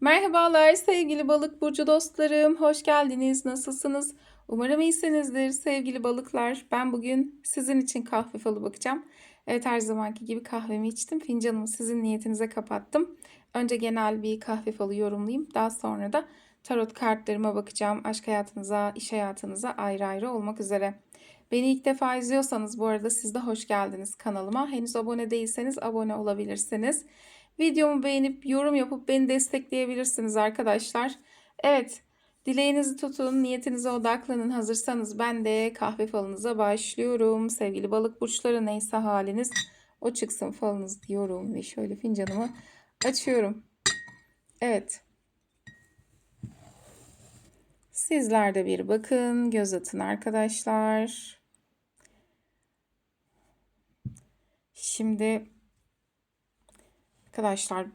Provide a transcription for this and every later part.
Merhabalar sevgili balık burcu dostlarım. Hoş geldiniz. Nasılsınız? Umarım iyisinizdir sevgili balıklar. Ben bugün sizin için kahve falı bakacağım. Evet her zamanki gibi kahvemi içtim. Fincanımı sizin niyetinize kapattım. Önce genel bir kahve falı yorumlayayım. Daha sonra da tarot kartlarıma bakacağım. Aşk hayatınıza, iş hayatınıza ayrı ayrı olmak üzere. Beni ilk defa izliyorsanız bu arada siz de hoş geldiniz kanalıma. Henüz abone değilseniz abone olabilirsiniz. Videomu beğenip yorum yapıp beni destekleyebilirsiniz arkadaşlar. Evet, dileğinizi tutun, niyetinize odaklanın. Hazırsanız ben de kahve falınıza başlıyorum. Sevgili balık burçları neyse haliniz o çıksın falınız diyorum ve şöyle fincanımı açıyorum. Evet. Sizler de bir bakın, göz atın arkadaşlar. Şimdi Arkadaşlar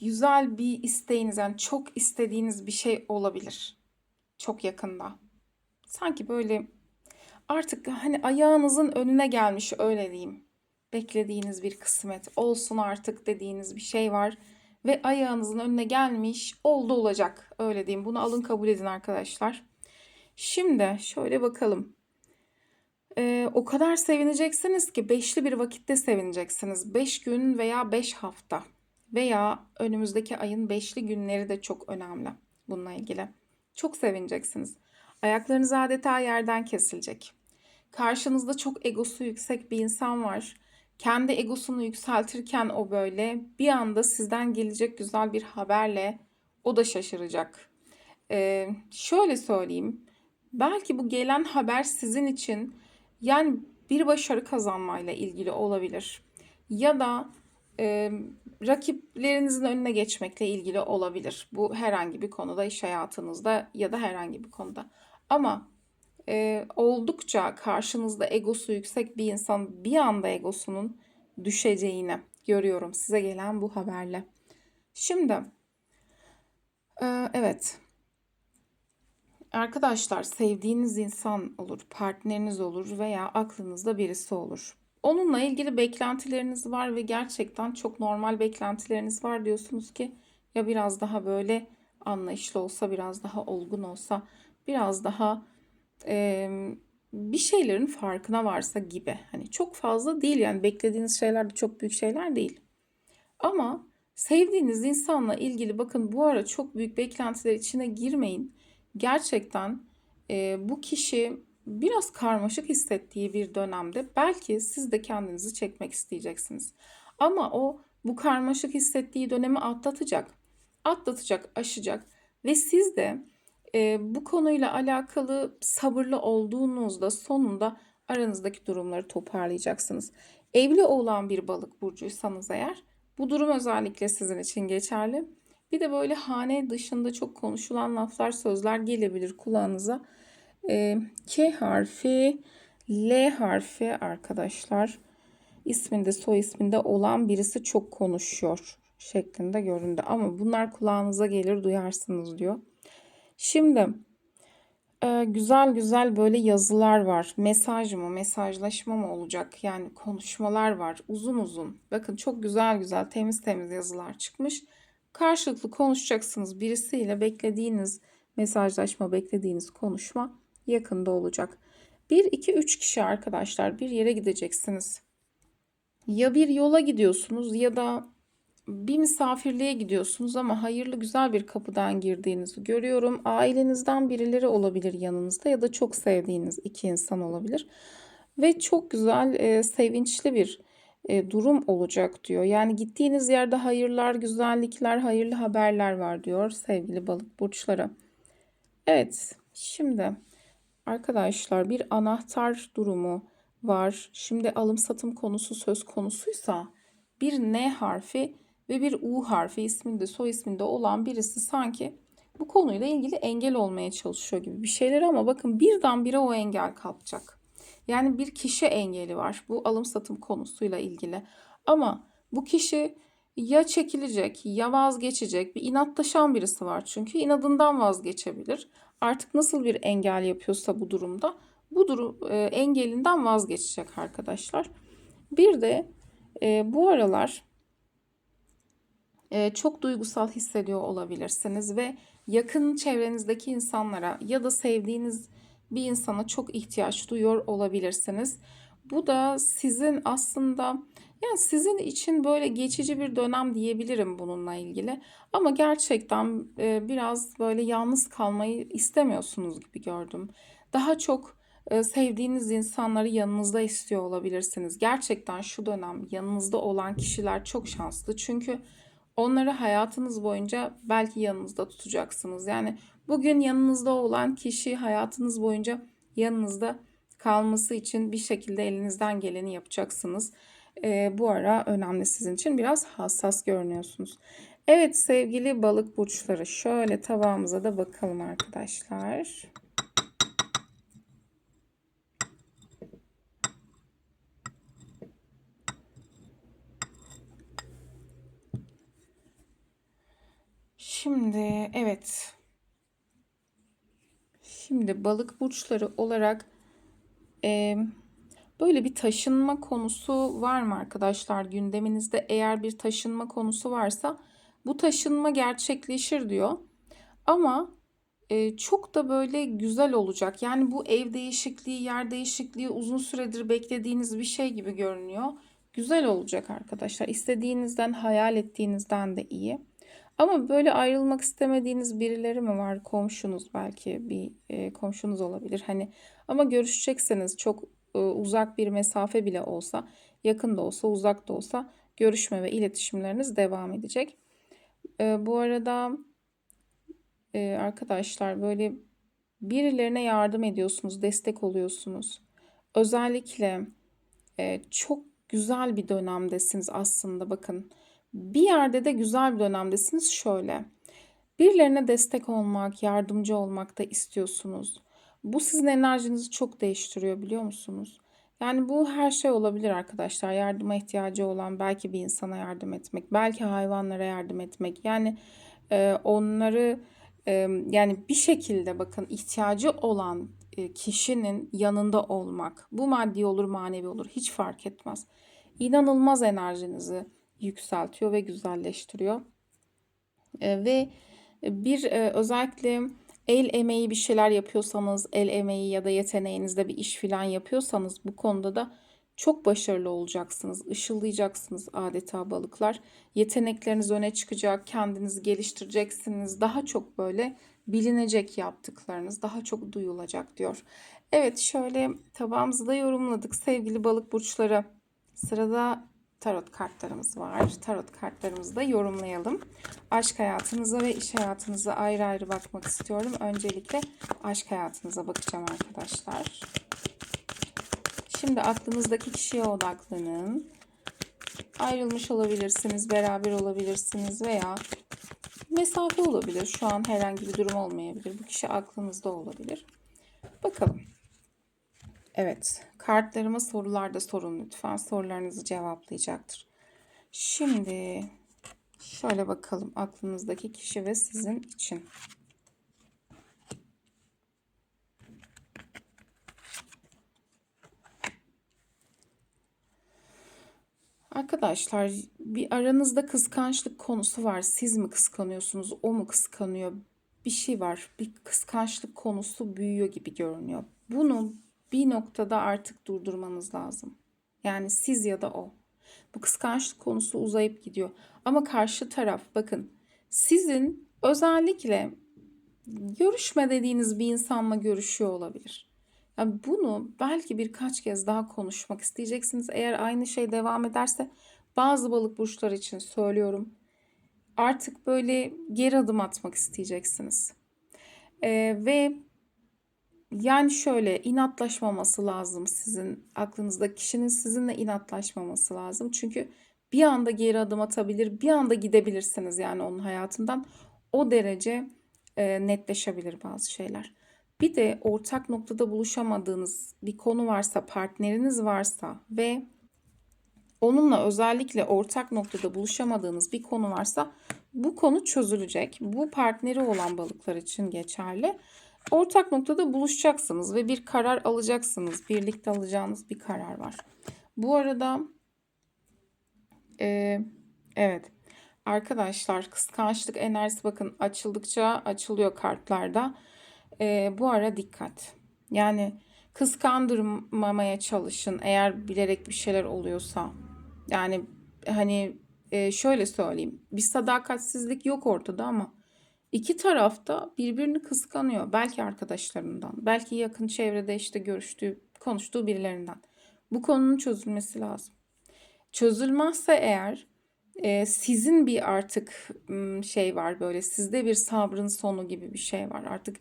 güzel bir isteğiniz yani çok istediğiniz bir şey olabilir. Çok yakında. Sanki böyle artık hani ayağınızın önüne gelmiş öyle diyeyim. Beklediğiniz bir kısmet olsun artık dediğiniz bir şey var ve ayağınızın önüne gelmiş oldu olacak öyle diyeyim. Bunu alın kabul edin arkadaşlar. Şimdi şöyle bakalım. Ee, o kadar sevineceksiniz ki beşli bir vakitte sevineceksiniz. Beş gün veya beş hafta veya önümüzdeki ayın beşli günleri de çok önemli bununla ilgili. Çok sevineceksiniz. Ayaklarınız adeta yerden kesilecek. Karşınızda çok egosu yüksek bir insan var. Kendi egosunu yükseltirken o böyle bir anda sizden gelecek güzel bir haberle o da şaşıracak. Ee, şöyle söyleyeyim. Belki bu gelen haber sizin için yani bir başarı kazanmayla ilgili olabilir. Ya da e, rakiplerinizin önüne geçmekle ilgili olabilir. Bu herhangi bir konuda, iş hayatınızda ya da herhangi bir konuda. Ama e, oldukça karşınızda egosu yüksek bir insan bir anda egosunun düşeceğini görüyorum size gelen bu haberle. Şimdi e, evet Arkadaşlar sevdiğiniz insan olur, partneriniz olur veya aklınızda birisi olur. Onunla ilgili beklentileriniz var ve gerçekten çok normal beklentileriniz var diyorsunuz ki ya biraz daha böyle anlayışlı olsa, biraz daha olgun olsa, biraz daha e, bir şeylerin farkına varsa gibi. Hani çok fazla değil yani beklediğiniz şeyler de çok büyük şeyler değil. Ama sevdiğiniz insanla ilgili bakın bu ara çok büyük beklentiler içine girmeyin gerçekten e, bu kişi biraz karmaşık hissettiği bir dönemde belki siz de kendinizi çekmek isteyeceksiniz. Ama o bu karmaşık hissettiği dönemi atlatacak, atlatacak, aşacak ve siz de e, bu konuyla alakalı sabırlı olduğunuzda sonunda aranızdaki durumları toparlayacaksınız. Evli olan bir balık burcuysanız eğer bu durum özellikle sizin için geçerli. Bir de böyle hane dışında çok konuşulan laflar, sözler gelebilir kulağınıza. E, K harfi, L harfi arkadaşlar isminde soy isminde olan birisi çok konuşuyor şeklinde göründü. Ama bunlar kulağınıza gelir duyarsınız diyor. Şimdi e, güzel güzel böyle yazılar var. Mesaj mı, mesajlaşma mı olacak? Yani konuşmalar var uzun uzun. Bakın çok güzel güzel temiz temiz yazılar çıkmış. Karşılıklı konuşacaksınız birisiyle beklediğiniz mesajlaşma, beklediğiniz konuşma yakında olacak. 1 2 3 kişi arkadaşlar bir yere gideceksiniz. Ya bir yola gidiyorsunuz ya da bir misafirliğe gidiyorsunuz ama hayırlı güzel bir kapıdan girdiğinizi görüyorum. Ailenizden birileri olabilir yanınızda ya da çok sevdiğiniz iki insan olabilir. Ve çok güzel, e, sevinçli bir e, durum olacak diyor. Yani gittiğiniz yerde hayırlar, güzellikler, hayırlı haberler var diyor sevgili balık burçları. Evet, şimdi arkadaşlar bir anahtar durumu var. Şimdi alım satım konusu söz konusuysa bir N harfi ve bir U harfi isminde soy isminde olan birisi sanki bu konuyla ilgili engel olmaya çalışıyor gibi bir şeyler ama bakın birdenbire o engel kalkacak. Yani bir kişi engeli var bu alım satım konusuyla ilgili. Ama bu kişi ya çekilecek ya vazgeçecek bir inatlaşan birisi var çünkü inadından vazgeçebilir. Artık nasıl bir engel yapıyorsa bu durumda bu durum e, engelinden vazgeçecek arkadaşlar. Bir de e, bu aralar Eee, çok duygusal hissediyor olabilirsiniz ve yakın çevrenizdeki insanlara ya da sevdiğiniz bir insana çok ihtiyaç duyuyor olabilirsiniz. Bu da sizin aslında yani sizin için böyle geçici bir dönem diyebilirim bununla ilgili. Ama gerçekten eee, biraz böyle yalnız kalmayı istemiyorsunuz gibi gördüm. Daha çok eee, sevdiğiniz insanları yanınızda istiyor olabilirsiniz. Gerçekten şu dönem yanınızda olan kişiler çok şanslı. Çünkü onları hayatınız boyunca belki yanınızda tutacaksınız. Yani bugün yanınızda olan kişi hayatınız boyunca yanınızda kalması için bir şekilde elinizden geleni yapacaksınız. Eee, bu ara önemli sizin için. Biraz hassas görünüyorsunuz. Evet sevgili balık burçları şöyle tabağımıza da bakalım arkadaşlar. Şimdi evet. Şimdi balık burçları olarak eee, böyle bir taşınma konusu var mı arkadaşlar gündeminizde? Eğer bir taşınma konusu varsa bu taşınma gerçekleşir diyor. Ama e, çok da böyle güzel olacak. Yani bu ev değişikliği, yer değişikliği uzun süredir beklediğiniz bir şey gibi görünüyor. Güzel olacak arkadaşlar. İstediğinizden, hayal ettiğinizden de iyi. Ama böyle ayrılmak istemediğiniz birileri mi var? Komşunuz belki bir e, komşunuz olabilir. Hani ama görüşecekseniz çok e, uzak bir mesafe bile olsa, yakın da olsa, uzak da olsa görüşme ve iletişimleriniz devam edecek. E, bu arada e, arkadaşlar böyle birilerine yardım ediyorsunuz, destek oluyorsunuz. Özellikle e, çok güzel bir dönemdesiniz aslında bakın. Bir yerde de güzel bir dönemdesiniz şöyle. Birilerine destek olmak, yardımcı olmak da istiyorsunuz. Bu sizin enerjinizi çok değiştiriyor biliyor musunuz? Yani bu her şey olabilir arkadaşlar. Yardıma ihtiyacı olan belki bir insana yardım etmek, belki hayvanlara yardım etmek. Yani e, onları e, yani bir şekilde bakın ihtiyacı olan e, kişinin yanında olmak. Bu maddi olur, manevi olur hiç fark etmez. İnanılmaz enerjinizi yükseltiyor ve güzelleştiriyor. E, ve bir e, özellikle el emeği bir şeyler yapıyorsanız, el emeği ya da yeteneğinizde bir iş filan yapıyorsanız bu konuda da çok başarılı olacaksınız. Işıldayacaksınız adeta balıklar. Yetenekleriniz öne çıkacak, kendinizi geliştireceksiniz. Daha çok böyle bilinecek yaptıklarınız, daha çok duyulacak diyor. Evet şöyle tabağımızı da yorumladık sevgili balık burçları. Sırada tarot kartlarımız var. Tarot kartlarımızı da yorumlayalım. Aşk hayatınıza ve iş hayatınıza ayrı ayrı bakmak istiyorum. Öncelikle aşk hayatınıza bakacağım arkadaşlar. Şimdi aklınızdaki kişiye odaklanın. Ayrılmış olabilirsiniz, beraber olabilirsiniz veya mesafe olabilir. Şu an herhangi bir durum olmayabilir. Bu kişi aklınızda olabilir. Bakalım. Evet, kartlarıma sorularda sorun lütfen. Sorularınızı cevaplayacaktır. Şimdi şöyle bakalım aklınızdaki kişi ve sizin için. Arkadaşlar bir aranızda kıskançlık konusu var. Siz mi kıskanıyorsunuz, o mu kıskanıyor? Bir şey var. Bir kıskançlık konusu büyüyor gibi görünüyor. Bunu bir noktada artık durdurmanız lazım. Yani siz ya da o. Bu kıskançlık konusu uzayıp gidiyor. Ama karşı taraf bakın sizin özellikle görüşme dediğiniz bir insanla görüşüyor olabilir. Yani bunu belki birkaç kez daha konuşmak isteyeceksiniz. Eğer aynı şey devam ederse bazı balık burçları için söylüyorum. Artık böyle geri adım atmak isteyeceksiniz. Ee, ve yani şöyle inatlaşmaması lazım sizin aklınızda kişinin sizinle inatlaşmaması lazım. Çünkü bir anda geri adım atabilir, bir anda gidebilirsiniz yani onun hayatından. O derece e, netleşebilir bazı şeyler. Bir de ortak noktada buluşamadığınız bir konu varsa, partneriniz varsa ve onunla özellikle ortak noktada buluşamadığınız bir konu varsa bu konu çözülecek. Bu partneri olan balıklar için geçerli. Ortak noktada buluşacaksınız ve bir karar alacaksınız. Birlikte alacağınız bir karar var. Bu arada e, evet Arkadaşlar kıskançlık enerjisi bakın açıldıkça açılıyor kartlarda. Ee, bu ara dikkat. Yani kıskandırmamaya çalışın eğer bilerek bir şeyler oluyorsa. Yani hani e, şöyle söyleyeyim. Bir sadakatsizlik yok ortada ama iki tarafta birbirini kıskanıyor. Belki arkadaşlarından, belki yakın çevrede işte görüştüğü, konuştuğu birilerinden. Bu konunun çözülmesi lazım. Çözülmezse eğer e, sizin bir artık şey var böyle sizde bir sabrın sonu gibi bir şey var. Artık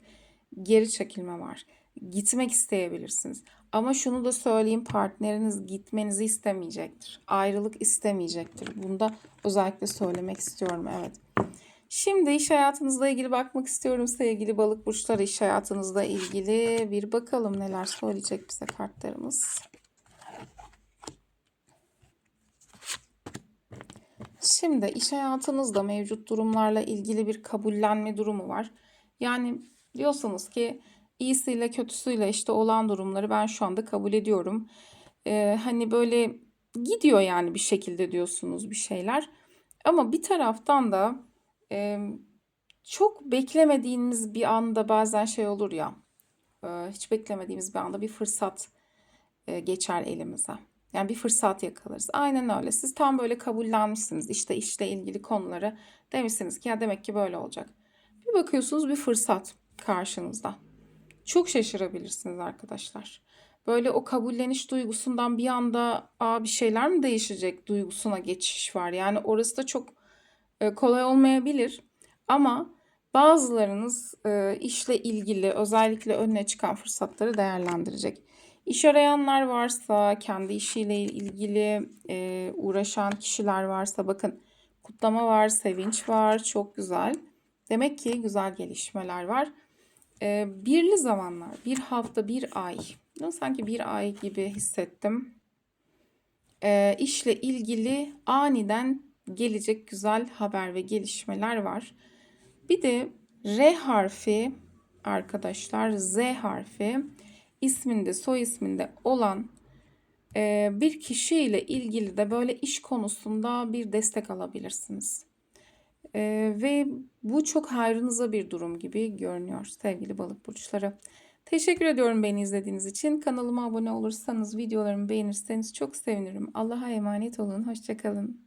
geri çekilme var. Gitmek isteyebilirsiniz. Ama şunu da söyleyeyim partneriniz gitmenizi istemeyecektir. Ayrılık istemeyecektir. Bunu da özellikle söylemek istiyorum. Evet. Şimdi iş hayatınızla ilgili bakmak istiyorum sevgili balık burçları. iş hayatınızla ilgili bir bakalım neler söyleyecek bize kartlarımız. Şimdi iş hayatınızda mevcut durumlarla ilgili bir kabullenme durumu var. Yani diyorsunuz ki iyisiyle kötüsüyle işte olan durumları ben şu anda kabul ediyorum. Ee, hani böyle gidiyor yani bir şekilde diyorsunuz bir şeyler. Ama bir taraftan da e, çok beklemediğimiz bir anda bazen şey olur ya. e, hiç beklemediğimiz bir anda bir fırsat e, geçer elimize. Yani bir fırsat yakalarız. Aynen öyle. Siz tam böyle kabullenmişsiniz. İşte işle ilgili konuları demişsiniz ki ya demek ki böyle olacak. Bir bakıyorsunuz bir fırsat karşınızda. Çok şaşırabilirsiniz arkadaşlar. Böyle o kabulleniş duygusundan bir anda Aa, bir şeyler mi değişecek duygusuna geçiş var. Yani orası da çok e, kolay olmayabilir. Ama bazılarınız e, işle ilgili özellikle önüne çıkan fırsatları değerlendirecek. İş arayanlar varsa, kendi işiyle ilgili e, uğraşan kişiler varsa bakın kutlama var, sevinç var, çok güzel. Demek ki güzel gelişmeler var. Birli zamanlar, bir hafta, bir ay. Sanki bir ay gibi hissettim. E, işle ilgili aniden gelecek güzel haber ve gelişmeler var. Bir de R harfi arkadaşlar, Z harfi isminde, soy isminde olan e, bir kişiyle ilgili de böyle iş konusunda bir destek alabilirsiniz. E, ve bu çok hayrınıza bir durum gibi görünüyor sevgili balık burçları. Teşekkür ediyorum beni izlediğiniz için. Kanalıma abone olursanız, videolarımı beğenirseniz çok sevinirim. Allah'a emanet olun. Hoşçakalın.